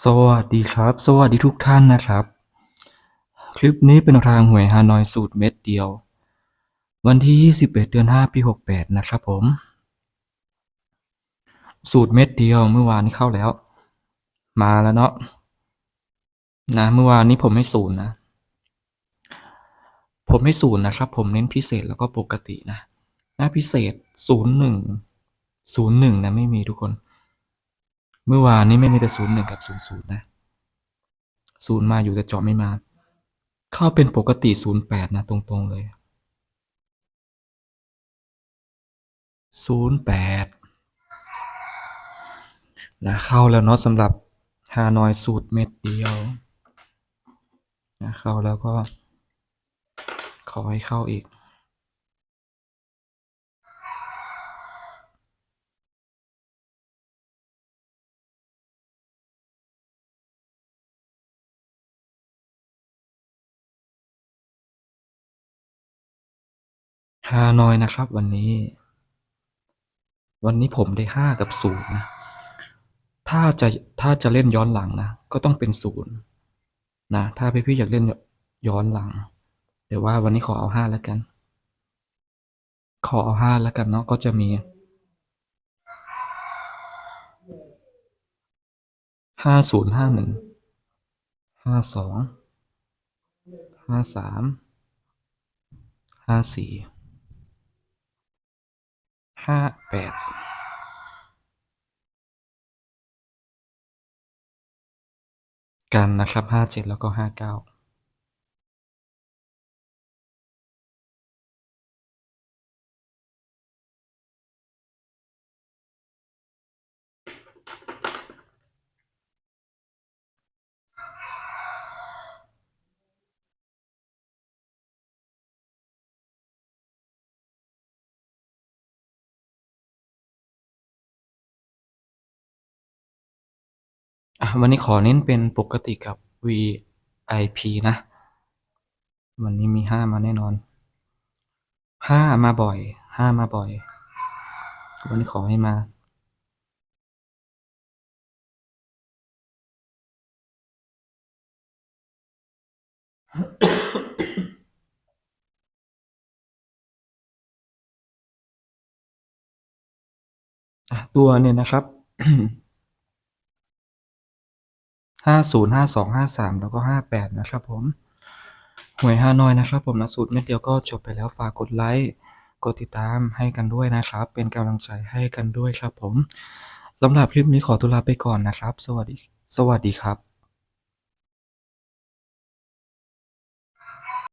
สวัสดีครับ สวัสดีทุกท่านนะครับ คลิปนี้เป็นทางหวยฮานอยสูตรเม็ดเดียว วันที่ 21 เดือน 5 ปี 68 นะครับผม สูตรเม็ดเดียวเมื่อวานนี้เข้าแล้ว มาแล้วเนาะนะเมื่อวานนี้ผมไม่ศูนย์นะ ผมไม่ศูนย์นะครับ ผมเน้นพิเศษแล้วก็ปกตินะ หน้าพิเศษศูนย์หนึ่งศูนย์หนึ่งนะไม่มีทุกคน เมื่อวานนี้ไม่มีแต่ศูนย์หนึ่งกับศูนย์ศูนย์นะศูนย์มาอยู่แต่เจาะไม่มา เข้าเป็นปกติศูนย์แปดนะ ตรงๆเลยศูนย์แปดนะเข้าแล้วเนาะสำหรับฮานอยสูตรเม็ดเดียวนะเข้าแล้วก็ขอให้เข้าอีก ฮานอยนะครับ วันนี้ วันนี้ผมได้ห้ากับศูนย์นะ ถ้าจะถ้าจะเล่นย้อนหลังนะ ก็ต้องเป็นศูนย์นะ ถ้าพี่พี่ๆอยากเล่นย้อนหลัง แต่ว่าวันนี้ขอเอาห้าแล้วกัน ขอเอาห้าแล้วกันเนาะก็จะมีห้าศูนย์ห้าหนึ่งห้าสองห้าสามห้าสี่ ห้าแปดกันนะครับห้าเจ็ดแล้วก็ห้าเก้า วันนี้ขอเน้นเป็นปกติกับ VIP นะ วันนี้มีห้ามาแน่นอนห้ามาบ่อยห้ามาบ่อย วันนี้ขอให้มาตัวเนี่ยนะครับ ห้าศูนย์ห้าสองห้าสามแล้วก็ห้าแปดนะครับผมหวยฮานอยนะครับผมนะสูตรเม็ดเดียวก็จบไปแล้วฝากกดไลค์กดติดตามให้กันด้วยนะครับ เป็นกำลังใจให้กันด้วยครับผมสำหรับคลิปนี้ขอตัวลาไปก่อนนะครับ สวัสดี สวัสดีครับ